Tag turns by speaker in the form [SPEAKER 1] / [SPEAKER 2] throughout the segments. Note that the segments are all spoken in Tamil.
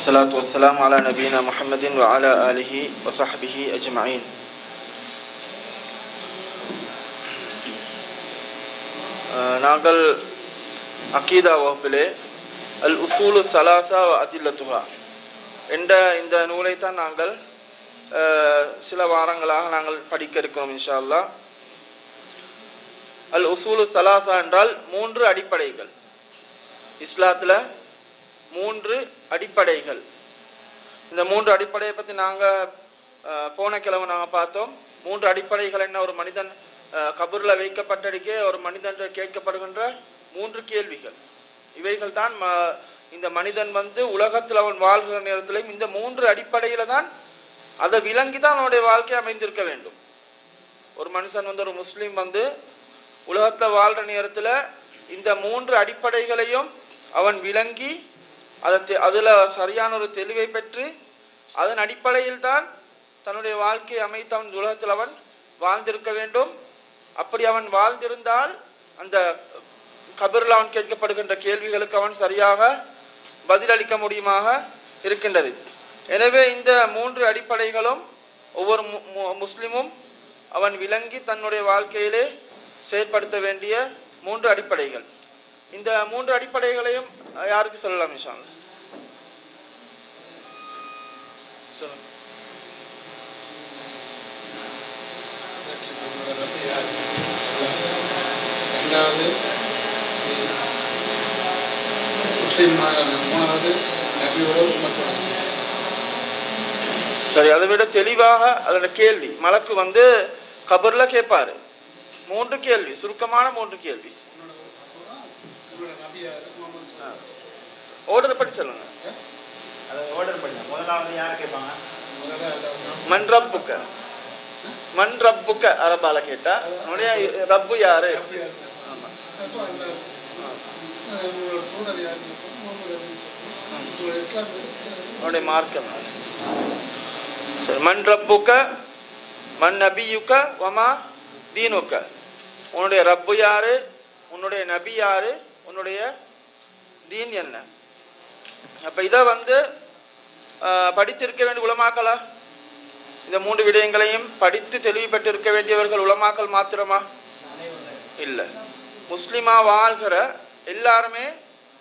[SPEAKER 1] الصلاة والسلام على نبينا محمد وعلى آله وصحبه أجمعين அஹ் நாங்கள் அக்கீதா வகுப்பிலே அல் உசூலு சலாசா அதில்லத்துஹா என்ற இந்த நூலை தான் நாங்கள் அஹ், சில வாரங்களாக நாங்கள் படிக்க இருக்கிறோம் இன்ஷா அல்லாஹ் அல் உசூலு சலாசா என்றால் மூன்று அடிப்படைகள் இஸ்லாத்தில் மூன்று அடிப்படைகள். இந்த மூன்று அடிப்படையை பற்றி நாங்கள் போன கிழமை நாங்கள் பார்த்தோம். மூன்று அடிப்படைகள் என்ன? ஒரு மனிதன் கபூரில் வைக்கப்பட்டடிக்கே ஒரு மனிதன் கேட்கப்படுகின்ற மூன்று கேள்விகள். இவைகள் தான் இந்த மனிதன் வந்து உலகத்தில் அவன் வாழ்கிற நேரத்திலையும் இந்த மூன்று அடிப்படையில தான் அதை விளங்கி தான் அவனுடைய வாழ்க்கை அமைந்திருக்க வேண்டும். ஒரு மனுஷன் வந்து ஒரு முஸ்லீம் வந்து உலகத்தில் வாழ்கிற நேரத்தில் இந்த மூன்று அடிப்படைகளையும் அவன் விளங்கி அதை தெ- சரியான ஒரு தெளிவை பெற்று அதன் அடிப்படையில் தான் தன்னுடைய வாழ்க்கையை அமைத்து அவன் உலகத்தில் அவன் வாழ்ந்திருக்க வேண்டும். அப்படி அவன் வாழ்ந்திருந்தால் அந்த கபிரில் அவன் கேட்கப்படுகின்ற கேள்விகளுக்கு அவன் சரியாக பதிலளிக்க முடியுமாக இருக்கின்றது. எனவே இந்த மூன்று அடிப்படைகளும் ஒவ்வொரு மு- மு- முஸ்லிமும் அவன் விளங்கி தன்னுடைய வாழ்க்கையிலே செயற்படுத்த வேண்டிய மூன்று அடிப்படைகள். இந்த மூன்று அடிப்படைகளையும் யாருக்கு சொல்லலாம் இன்ஷால்லா சொல்லுங்க.
[SPEAKER 2] ரெண்டாவது முஸ்லீம் மூணாவது நபியோட உம்மத்தோட.
[SPEAKER 1] சரி அதை விட தெளிவாக அதோட கேள்வி. மலக்கு வந்து கபர்ல கேட்பாரு மூன்று கேள்வி சுருக்கமான மூன்று கேள்வி. ஓர்டர் படி சொல்லுங்க.
[SPEAKER 3] ஆர்டர் பண்ண முதலாவது யாரை கேட்பாங்க?
[SPEAKER 1] மன் ரப்புக்க மன் ரப்புக்க அரபால கேட்டா உன்னுடைய ரப்பு யாரு? உன்னுடைய மார்க்கம்? சரி மன் ரப்புக்க மன் நபியுக்க வமா தீனுக்க. உன்னுடைய ரப்பு யாரு? உன்னுடைய நபி யாரு? உன்னுடைய தீன் என்ன? அப்போ இதை வந்து படித்திருக்க வேண்டிய உலமாக்கலா இந்த மூன்று விடயங்களையும் படித்து தெளிவு பெற்றிருக்க வேண்டியவர்கள் உலமாக்கல் மாத்திரமா? இல்லை. முஸ்லிமா வாழ்கிற எல்லாருமே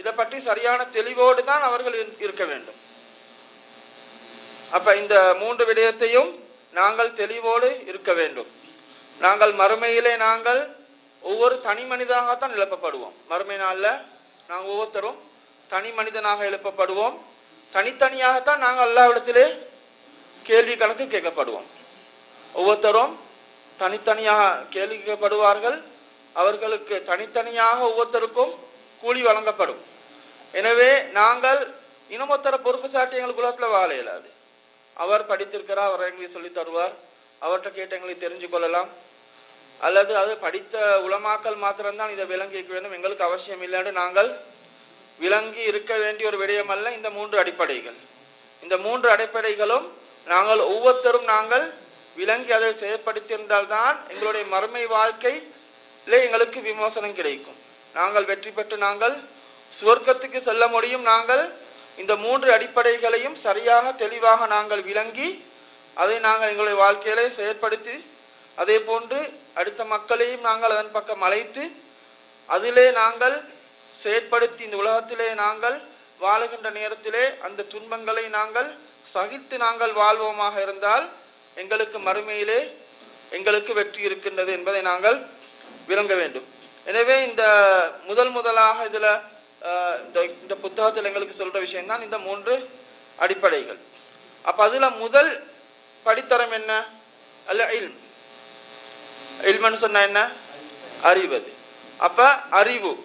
[SPEAKER 1] இதை பற்றி சரியான தெளிவோடு தான் அவர்கள் இருக்க வேண்டும். அப்ப இந்த மூன்று விடயத்தையும் நாங்கள் தெளிவோடு இருக்க வேண்டும். நாங்கள் மறுமையிலே நாங்கள் ஒவ்வொரு தனி மனிதனாகத்தான் எழுப்பப்படுவோம். மறுமை நாளில் நாங்கள் ஒவ்வொருத்தரும் தனி மனிதனாக எழுப்பப்படுவோம். தனித்தனியாகத்தான் நாங்கள் அல்லாவிடத்திலே கேள்வி கணக்கு கேட்கப்படுவோம். ஒவ்வொருத்தரும் தனித்தனியாக கேள்வி கேட்கப்படுவார்கள். அவர்களுக்கு தனித்தனியாக ஒவ்வொருத்தருக்கும் கூலி வழங்கப்படும். எனவே நாங்கள் இனமொத்தர பொறுப்பு சாட்டி எங்களுக்கு உலகத்தில் வாழ இயலாது. அவர் படித்திருக்கிறார் அவர் எங்களுக்கு சொல்லித் தருவார். அவர்கிட்ட கேட்டு எங்களுக்கு தெரிஞ்சு கொள்ளலாம். அல்லது அது படித்த உலமாக்கல் மாத்திரம்தான் இதை விளங்கி இருக்க வேண்டும். எங்களுக்கு அவசியம் இல்லைன்னு நாங்கள் விளங்கி இருக்க வேண்டிய ஒரு விடயம் அல்ல இந்த மூன்று அடிப்படைகள். இந்த மூன்று அடிப்படைகளும் நாங்கள் ஒவ்வொருத்தரும் நாங்கள் விளங்கி அதை செயற்படுத்தியிருந்தால்தான் எங்களுடைய மறுமை வாழ்க்கையிலே எங்களுக்கு விமோசனம் கிடைக்கும். நாங்கள் வெற்றி பெற்று நாங்கள் சுவர்க்கத்துக்கு செல்ல முடியும். நாங்கள் இந்த மூன்று அடிப்படைகளையும் சரியாக தெளிவாக நாங்கள் விளங்கி அதை நாங்கள் எங்களுடைய வாழ்க்கையிலே செயற்படுத்தி அதே போன்று அடுத்த மக்களையும் நாங்கள் அதன் பக்கம் அழைத்து அதிலே நாங்கள் செயற்படுத்தி இந்த உலகத்திலே நாங்கள் வாழுகின்ற நேரத்திலே அந்த துன்பங்களை நாங்கள் சகித்து நாங்கள் வாழ்வோமாக இருந்தால் எங்களுக்கு மறுமையிலே எங்களுக்கு வெற்றி இருக்கின்றது என்பதை நாங்கள் விளங்க வேண்டும். எனவே இந்த முதல் முதலாக இதில் இந்த இந்த புத்தகத்தில் எங்களுக்கு சொல்ற விஷயம்தான் இந்த மூன்று அடிப்படைகள். அப்போ அதில் முதல் படித்தரம் என்ன? அல்ல இல்ம் இல்மன்னு சொன்னா என்ன? அறிவது. அப்ப அறிவு.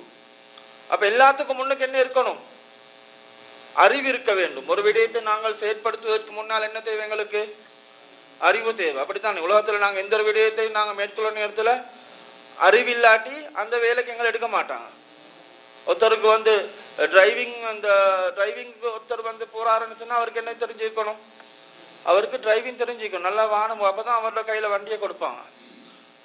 [SPEAKER 1] அப்ப எல்லாத்துக்கும் முன்னுக்கு என்ன இருக்கணும்? அறிவு இருக்க வேண்டும். ஒரு விடயத்தை நாங்கள் செயற்படுத்துவதற்கு முன்னால் என்ன தேவை எங்களுக்கு? அறிவு தேவை. அப்படித்தானே. உலகத்தில் நாங்கள் எந்த ஒரு விடயத்தையும் நாங்கள் மேற்கொள்ள நேரத்தில் அறிவில்லாட்டி அந்த வேலைக்கு எங்களை எடுக்க மாட்டாங்க. ஒருத்தருக்கு வந்து டிரைவிங் அந்த டிரைவிங்க்கு ஒருத்தர் வந்து போறாருன்னு சொன்னால் அவருக்கு என்ன தெரிஞ்சுக்கணும்? அவருக்கு டிரைவிங் தெரிஞ்சுக்கணும். நல்லா வாகனம் அப்பதான் அவரோட கையில் வண்டியை கொடுப்பாங்க.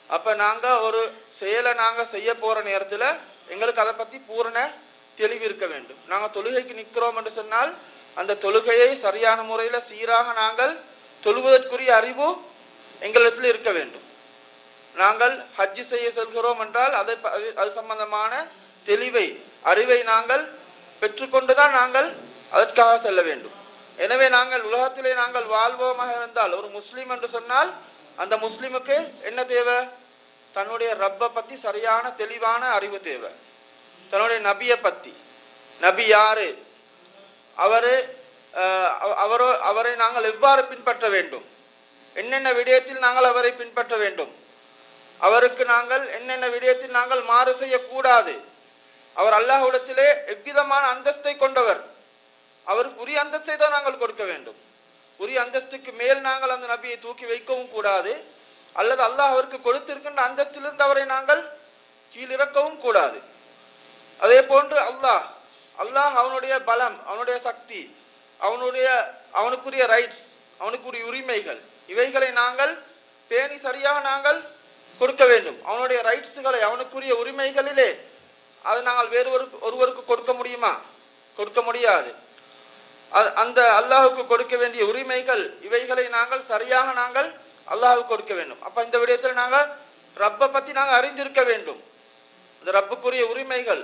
[SPEAKER 1] அப்போ நாங்கள் ஒரு செயலை நாங்கள் செய்ய போகிற நேரத்தில் எங்களுக்கு அதை பற்றி பூரண தெளிவு இருக்க வேண்டும். நாங்கள் தொழுகைக்கு நிற்கிறோம் என்று சொன்னால் அந்த தொழுகையை சரியான முறையில் சீராக நாங்கள் தொழுவதற்குரிய அறிவு எங்களிடத்தில் இருக்க வேண்டும். நாங்கள் ஹஜ்ஜி செய்ய செல்கிறோம் என்றால் அதை அது- அது சம்பந்தமான தெளிவை அறிவை நாங்கள் பெற்றுக்கொண்டு தான் நாங்கள் அதற்காக செல்ல வேண்டும். எனவே நாங்கள் உலகத்திலே நாங்கள் வாழ்வோமாக இருந்தால் ஒரு முஸ்லீம் என்று சொன்னால் அந்த முஸ்லிமுக்கு என்ன தேவை? தன்னுடைய ரப்பை பற்றி சரியான தெளிவான அறிவு தேவை. தன்னுடைய நபியை பற்றி நபி யாரு? அவரு அவ- அவரோ அவரை நாங்கள் எவ்வாறு பின்பற்ற வேண்டும்? என்னென்ன விடயத்தில் நாங்கள் அவரை பின்பற்ற வேண்டும்? அவருக்கு நாங்கள் என்னென்ன விடயத்தில் நாங்கள் மாறு செய்யக்கூடாது? அவர் அல்லாஹ்விடத்திலே எவ்விதமான அந்தஸ்தை கொண்டவர்? அவருக்கு உரிய அந்தஸ்தை தான் நாங்கள் கொடுக்க வேண்டும். உரிய அந்தஸ்துக்கு மேல் நாங்கள் அந்த நபியை தூக்கி வைக்கவும் கூடாது. அல்லது அல்லாஹ் அவருக்கு கொடுத்திருக்கின்ற அந்தஸ்திலிருந்து அவரை நாங்கள் கீழிறக்கவும் கூடாது. அதே போன்று அல்லாஹ் அல்லாஹ் அவனுடைய பலம் அவனுடைய சக்தி அவனுடைய அவனுக்குரிய ரைட்ஸ் அவனுக்குரிய உரிமைகள் இவைகளை நாங்கள் பேணி சரியாக நாங்கள் கொடுக்க வேண்டும். அவனுடைய ரைட்ஸுகளை அவனுக்குரிய உரிமைகளிலே அதை நாங்கள் வேறு ஒரு ஒருவருக்கு கொடுக்க முடியுமா? கொடுக்க முடியாது. அந்த அல்லாஹுக்கு கொடுக்க வேண்டிய உரிமைகள் இவைகளை நாங்கள் சரியாக நாங்கள் அல்லாஹுக்கு கொடுக்க வேண்டும். அப்ப இந்த விடயத்தில் நாங்கள் ரப்பை பத்தி நாங்கள் அறிந்திருக்க வேண்டும். இந்த ரப்புக்குரிய உரிமைகள்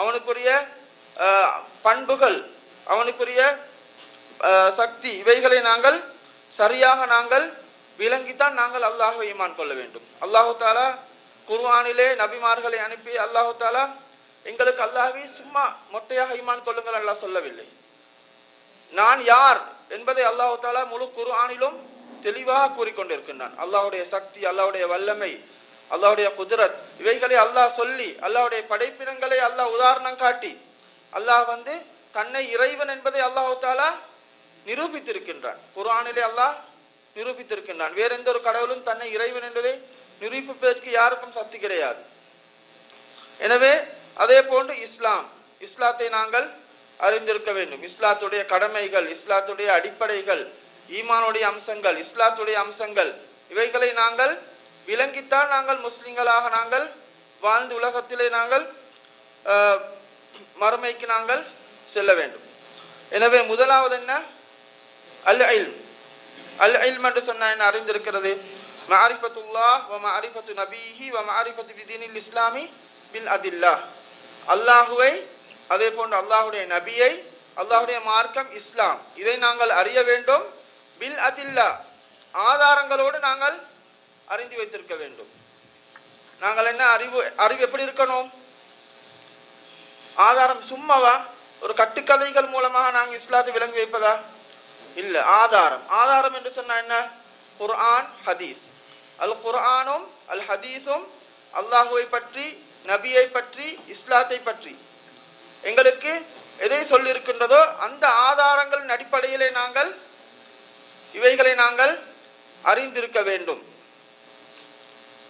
[SPEAKER 1] அவனுக்குரிய பண்புகள் அவனுக்குரிய சக்தி இவைகளை நாங்கள் சரியாக நாங்கள் விளங்கித்தான் நாங்கள் அல்லாஹ் ஈமான் கொள்ள வேண்டும். அல்லாஹு தாலா குர்ஆனிலே நபிமார்களை அனுப்பி அல்லாஹு தாலா எங்களுக்கு அல்லாஹ்வை சும்மா மொட்டையாக ஈமான் கொள்ளுங்கள் அல்லாஹ் சொல்லவில்லை. நான் யார் என்பதை அல்லாஹு தாலா முழு குர்ஆனிலும் தெளிவாக கூறிக்கொண்டிருக்கின்றான். அல்லாஹுடைய சக்தி அல்லாவுடைய வல்லமை அல்லாவுடைய குதிரத் இவைகளை அல்லாஹ் சொல்லி அல்லாவுடைய படைப்பினங்களை அல்லாஹ் உதாரணம் காட்டி அல்லாஹ் வந்து தன்னை இறைவன் என்பதை அல்லாஹு தாலா நிரூபித்திருக்கின்றான். குர்ஆனிலே அல்லாஹ் நிரூபித்திருக்கின்றான். வேற எந்த ஒரு கடவுளும் தன்னை இறைவன் என்பதை நிரூபிப்பதற்கு யாருக்கும் சக்தி கிடையாது. எனவே அதே போன்று இஸ்லாம் இஸ்லாத்தை நாங்கள் அறிந்திருக்க வேண்டும். இஸ்லாத்துடைய கடமைகள் இஸ்லாத்துடைய அடிப்படைகள் ஈமானுடைய அம்சங்கள் இஸ்லாத்துடைய அம்சங்கள் இவைகளை நாங்கள் விளங்கித்தால் நாங்கள் முஸ்லிம்களாக நாங்கள் வாழ்ந்து உலகத்திலே நாங்கள் மறுமைக்கு நாங்கள் செல்ல வேண்டும். எனவே முதலாவது என்ன? அல் இல்ம் அல் இல்ம் என்று சொன்ன என்ன அறிந்திருக்கிறது? மாரிஃபத்துல்லாஹ் வ மாரிஃபத்து நபீஹி வ மாரிஃபத்து பிதீனில் இஸ்லாமி பில் அதில்லா. அல்லாஹுவை அதே போன்று அல்லாஹுடைய நபியை அல்லாஹுடைய மார்க்கம் இஸ்லாம் இதை நாங்கள் அறிய வேண்டும். பில் அதில்லா ஆதாரங்களோடு நாங்கள் அறிந்து வைத்திருக்க வேண்டும். நாங்கள் என்ன அறிவு அறிவு எப்படி இருக்கணும்? ஆதாரம் சும்மாவா? ஒரு கட்டுக்கதைகள் மூலமாக நாங்கள் இஸ்லாத்தை விளங்கி வைப்பதா? இல்லை ஆதாரம். ஆதாரம் என்று சொன்னால் என்ன? குர்ஆன் ஹதீஸ். அல் குர்ஆனும் அல் ஹதீஸும் அல்லாஹுவை பற்றி நபியை பற்றி இஸ்லாத்தை பற்றி. எங்களுக்கு எதை சொல்லியிருக்கின்றதோ அந்த ஆதாரங்களின் அடிப்படையிலே நாங்கள் இவைகளை நாங்கள் அறிந்திருக்க வேண்டும்.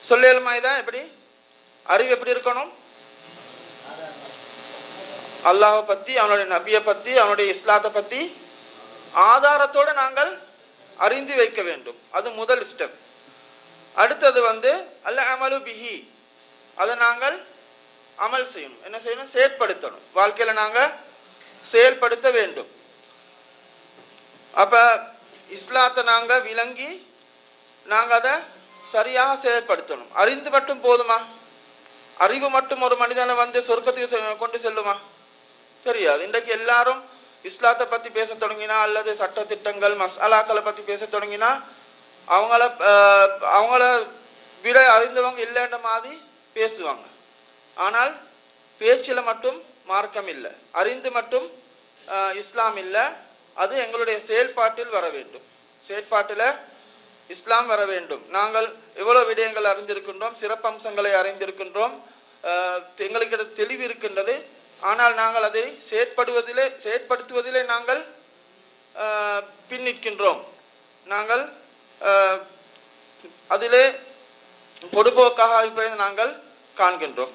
[SPEAKER 1] சொல்லேலுமாய்தான் எப்படி? அறிவு எப்படி இருக்கணும்? அல்லாஹை பற்றி அவனுடைய நபியை பற்றி அவனுடைய இஸ்லாத்தை பற்றி ஆதாரத்தோடு நாங்கள் அறிந்து வைக்க வேண்டும். அது முதல் ஸ்டெப் அடுத்தது வந்து அல்ல அமலு பிஹி. அதை நாங்கள் அமல் செய்யணும். என்ன செய்யணும்? செயற்படுத்தணும். வாழ்க்கையில நாங்க செயல்படுத்த வேண்டும். அப்ப இஸ்லாத்தை நாங்க விளங்கி நாங்க அதை சரியாக செயல்படுத்தணும் அறிந்து மட்டும் போதுமா? அறிவு மட்டும் ஒரு மனிதனை வந்து சொர்க்கத்துக்கு கொண்டு செல்லுமா? தெரியாது. இன்றைக்கு எல்லாரும் இஸ்லாத்தை பத்தி பேச தொடங்கினா அல்லது சட்ட திட்டங்கள் மசாலாக்களை பத்தி பேச தொடங்கினா அவங்கள அஹ், அவங்கள விட அறிந்தவங்க இல்லைன்ற மாதிரி பேசுவாங்க. ஆனால் பேச்சில் மட்டும் மார்க்கம் இல்லை. அறிந்து மட்டும் இஸ்லாம் இல்லை. அது எங்களுடைய செயல்பாட்டில் வர வேண்டும். செயல்பாட்டில் இஸ்லாம் வர வேண்டும். நாங்கள் எவ்வளோ விடயங்கள் அறிந்திருக்கின்றோம் சிறப்பம்சங்களை அறிந்திருக்கின்றோம் எங்களுக்கு தெளிவு இருக்கின்றது. ஆனால் நாங்கள் அதை செயற்படுவதிலே செயற்படுத்துவதிலே நாங்கள் பின்னிற்கின்றோம் நாங்கள் அதிலே பொடுபோக்காக இருப்பதை நாங்கள் காண்கின்றோம்.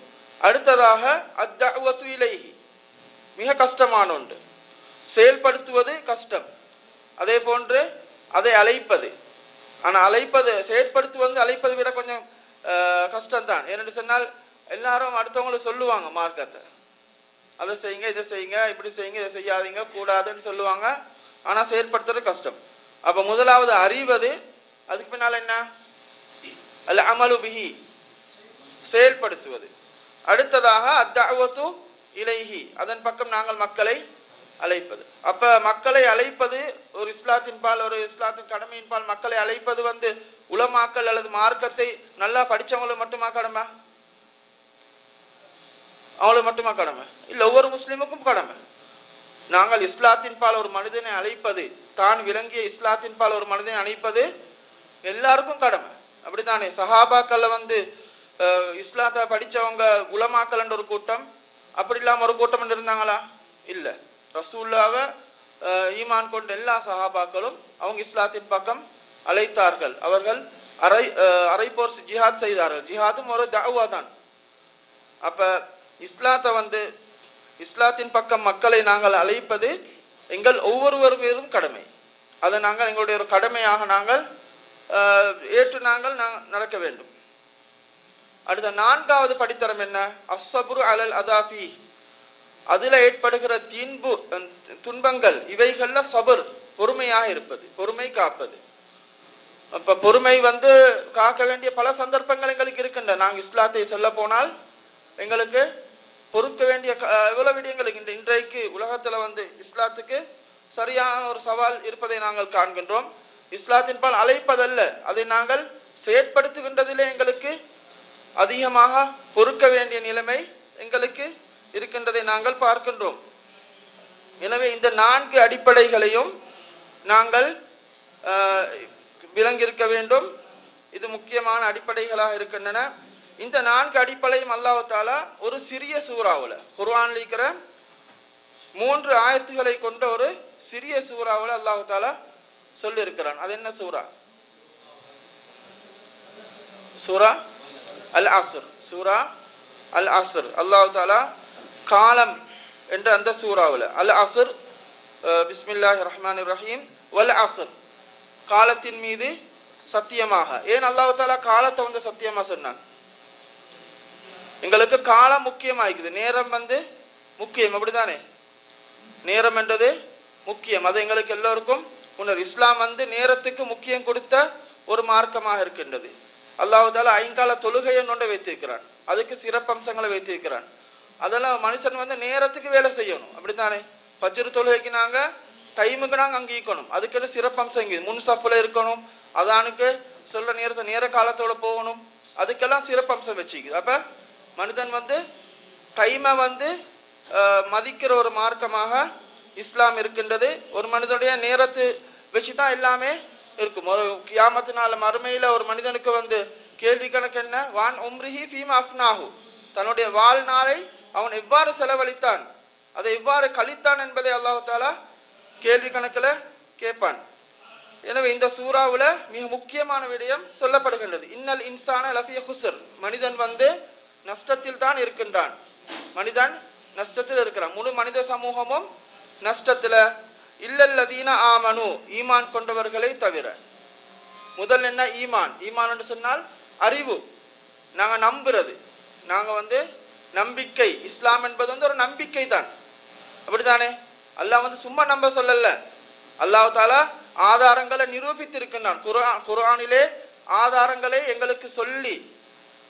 [SPEAKER 1] அடுத்ததாக அத்தவத்து இலைகி மிக கஷ்டமான ஒன்று செயல்படுத்துவது கஷ்டம். அதே போன்று அதை அழைப்பது. ஆனால் அழைப்பது செயற்படுத்துவது அழைப்பதை விட கொஞ்சம் கஷ்டம்தான். ஏனென்று சொன்னால் எல்லாரும் அடுத்தவங்களுக்கு சொல்லுவாங்க மார்க்கத்தை. அதை செய்யுங்க இதை செய்யுங்க இப்படி செய்யுங்க இதை செய்யாதீங்க கூடாதுன்னு சொல்லுவாங்க. ஆனால் செயற்படுத்துறது கஷ்டம். அப்போ முதலாவது அறிவது அதுக்கு பின்னால் என்ன? அல்ல அமலு பிஹி. செயல்படுத்துவது. அடுத்ததாக அத்தாவத்து இலைஹி. அதன் பக்கம் நாங்கள் மக்களை அழைப்பது. அப்ப மக்களை அழைப்பது ஒரு இஸ்லாத்தின் பால் ஒரு இஸ்லாத்தின் கடமையின் பால் மக்களை அழைப்பது வந்து உலமாக்கல் அல்லது மார்க்கத்தை நல்லா படிச்சவங்களுக்கு மட்டுமா கடமை? அவங்களுக்கு மட்டுமா கடமை? இல்லை ஒவ்வொரு முஸ்லீமுக்கும் கடமை. நாங்கள் இஸ்லாத்தின் பால் ஒரு மனிதனை அழைப்பது தான் விளங்கிய இஸ்லாத்தின் பால் ஒரு மனிதனை அழைப்பது எல்லாருக்கும் கடமை. அப்படித்தானே? சஹாபாக்கள்ல வந்து இஸ்லாத்தை படித்தவங்க உலமாக்கலன்ற ஒரு கூட்டம். அப்படி இல்லாமல் ஒரு கூட்டம் இருந்தாங்களா? இல்லை. ரசூல்லாவை ஈமான் கொண்ட எல்லா சஹாபாக்களும் அவங்க இஸ்லாத்தின் பக்கம் அழைத்தார்கள். அவர்கள் அரை அரைப்போர் ஜிஹாத் செய்தார்கள். ஜிஹாதும் ஒரு தாவா தான். அப்போ இஸ்லாத்தை வந்து இஸ்லாத்தின் பக்கம் மக்களை நாங்கள் அழைப்பது எங்கள் ஒவ்வொருவர் மீதும் கடமை. அதை நாங்கள் எங்களுடைய ஒரு கடமையாக நாங்கள் ஏற்று நாங்கள் நடக்க வேண்டும். அடுத்த நான்காவது படித்தரம் என்ன? அசபுரு அலல் அதாபி அதில் ஏற்படுகிற தீன்பு துன்பங்கள் இவைகளில் சபர் பொறுமையாக இருப்பது பொறுமை காப்பது. அப்போ பொறுமை வந்து காக்க வேண்டிய பல சந்தர்ப்பங்கள் எங்களுக்கு இருக்கின்றன நாங்கள் இஸ்லாத்தை சொல்ல போனால் எங்களுக்கு பொறுக்க வேண்டிய க- எவ்வளவு விடயங்கள் இன்றைக்கு உலகத்தில் வந்து இஸ்லாத்துக்கு சரியான ஒரு சவால் இருப்பதை நாங்கள் காண்கின்றோம். இஸ்லாத்தின் பால் அழைப்பதல்ல. அதை நாங்கள் செயற்படுத்துகின்றதிலே எங்களுக்கு அதிகமாக பொறுக்க வேண்டிய நிலைமை எங்களுக்கு இருக்கின்றதை நாங்கள் பார்க்கின்றோம். எனவே இந்த நான்கு அடிப்படைகளையும் நாங்கள் விளங்கியிருக்க வேண்டும். இது முக்கியமான அடிப்படைகளாக இருக்கின்றன. இந்த நான்கு அடிப்படையும் அல்லாஹ் தாலா ஒரு சிறிய சூறாவில் குர்வான் இருக்கிற மூன்று ஆயத்துகளை கொண்ட ஒரு சிறிய சூறாவில் அல்லாஹ் தாலா சொல்லியிருக்கிறான். அது என்ன சூறா? சூறா? அல் அசுர் சூரா அல் அசுர் அல்லாஹ் தாலா காலம் என்ற அந்த சூறாவில் அல் அசுர் பிஸ்மில்லாஹி ரஹ்மான் ரஹீம் வல் அசுர் காலத்தின் மீது சத்தியமாக. ஏன் அல்லாஹு தாலா காலத்தை வந்து சத்தியமாக சொன்னான்? எங்களுக்கு காலம் முக்கியமாயிக்குது. நேரம் வந்து முக்கியம். அப்படிதானே நேரம் என்றது முக்கியம். அது எங்களுக்கு எல்லோருக்கும் முன்னர் இஸ்லாம் வந்து நேரத்துக்கு முக்கியம் கொடுத்த ஒரு மார்க்கமாக இருக்கின்றது. அல்லாஹால ஐங்கால தொழுகையை நொண்ட வைத்திருக்கிறான். அதுக்கு சிறப்பம்சங்களை வைத்திருக்கிறான். அதெல்லாம் மனுஷன் வந்து நேரத்துக்கு வேலை செய்யணும். அப்படித்தானே? பஜ்ரு தொழுகைக்கு நாங்கள் டைமுக்கு நாங்கள் அங்கே ஈக்கணும் அதுக்குன்னு சிறப்பம்சம் இங்கே? முன் சஃப்ல இருக்கணும். அதானுக்கு சொல்ற நேரத்தை நேர காலத்தோட போகணும். அதுக்கெல்லாம் சிறப்பம்சம் வச்சுக்குது. அப்ப மனிதன் வந்து டைமை வந்து மதிக்கிற ஒரு மார்க்கமாக இஸ்லாம் இருக்கின்றது. ஒரு மனிதனுடைய நேரத்து வச்சு தான் எல்லாமே இருக்கும். ஒரு கியாமத்து நாள் ஒரு மனிதனுக்கு வந்து கேள்வி கணக்கு என்ன? வான் உம்ரிஹி ஃபீம் அஃப்னாஹு. தன்னுடைய வாழ்நாளை அவன் எவ்வாறு செலவழித்தான்? அதை எவ்வாறு கழித்தான் என்பதை அல்லாஹு தாலா கேள்வி கணக்கில் கேட்பான். எனவே இந்த சூறாவில் மிக முக்கியமான விடயம் சொல்லப்படுகின்றது. இன்னல் இன்சான லஃபிய ஹுசர் மனிதன் வந்து நஷ்டத்தில் தான் இருக்கின்றான். மனிதன் நஷ்டத்தில் இருக்கிறான். முழு மனித சமூகமும் நஷ்டத்தில் இல்லல்லதீன ஆமனு ஈமான் கொண்டவர்களை தவிர. முதல் என்ன? ஈமான். ஈமான் என்று சொன்னால் அறிவு. நாங்கள் நம்புறது. நாங்கள் வந்து நம்பிக்கை. இஸ்லாம் என்பது வந்து ஒரு நம்பிக்கை தான். அப்படித்தானே? அல்லாஹ் வந்து சும்மா நம்ப சொல்லல. அல்லாஹ் தாலா ஆதாரங்களை நிரூபித்திருக்கின்றான். குரான் குரானிலே ஆதாரங்களை எங்களுக்கு சொல்லி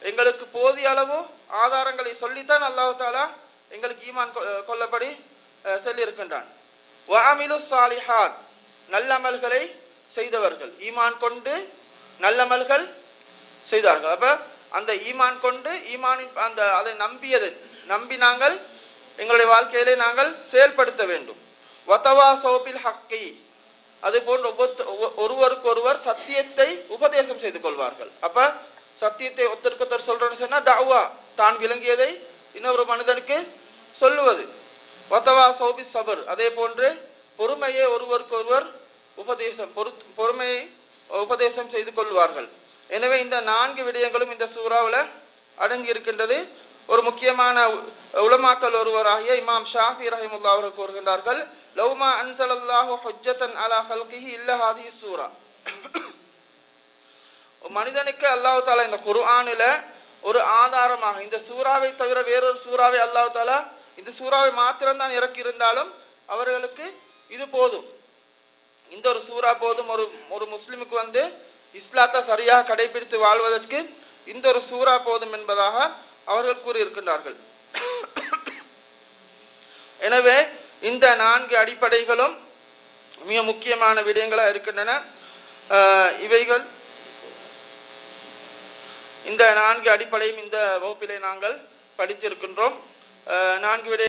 [SPEAKER 1] எங்களுக்கு போதிய அளவு ஆதாரங்களை சொல்லித்தான் அல்லாஹ் தாலா எங்களுக்கு ஈமான் கொ- கொல்லப்படி சொல்லியிருக்கின்றான். வஅமிலு சாலிஹாத் நல்லமல்களை செய்தவர்கள். ஈமான் கொண்டு நல்லமல்கள் செய்தார்கள். அப்ப அந்த ஈமான் கொண்டு ஈமானின் அந்த அதை நம்பியது நம்பி நாங்கள் எங்களுடைய வாழ்க்கையிலே நாங்கள் செயல்படுத்த வேண்டும். வத்தவா சோபில் ஹக்கி அது போன்று ஒவ்வொரு ஒருவருக்கு சத்தியத்தை உபதேசம் செய்து கொள்வார்கள். அப்ப சத்தியத்தை ஒருத்தருக்கொத்தர் சொல்றேன்னு சொன்னா தாவா. தான் விளங்கியதை இன்னொரு மனிதனுக்கு சொல்லுவது. வத்தவா சௌபி சபர். அதே போன்று பொறுமையை ஒருவருக்கொருவர் உபதேசம் பொறு பொறுமையை உபதேசம் செய்து கொள்வார்கள். எனவே இந்த நான்கு விடயங்களும் இந்த சூறாவில் அடங்கி இருக்கின்றது. ஒரு முக்கியமான உலமாக்கல் ஒருவராகிய இமாம் ஷாஃபி ரஹிமுல்லா அவர்கள் கூறுகின்றார்கள் லவ்மா அன்சலல்லாஹு ஹொஜ்ஜத்தன் அலா ஹல்கிஹி இல்லஹாதி சூரா. மனிதனுக்கு அல்லாஹு தாலா இந்த குர்ஆனில் ஒரு ஆதாரமாக இந்த சூறாவை தவிர வேறொரு சூறாவை அல்லாஹு தாலா இந்த சூறாவை மாத்திரம்தான் இறக்கி இருந்தாலும் அவர்களுக்கு இது போதும். இந்த ஒரு சூறா போதும். ஒரு ஒரு முஸ்லிமுக்கு வந்து இஸ்லாத்தை சரியாக கடைபிடித்து வாழ்வதற்கு இந்த ஒரு சூறா போதும் என்பதாக அவர்கள் கூறியிருக்கின்றார்கள். எனவே இந்த நான்கு அடிப்படைகளும் மிக முக்கியமான விடயங்களாக இருக்கின்றன. இவைகள் இந்த நான்கு அடிப்படையும் இந்த வகுப்பிலே நாங்கள் படித்திருக்கின்றோம். நான்கு விடை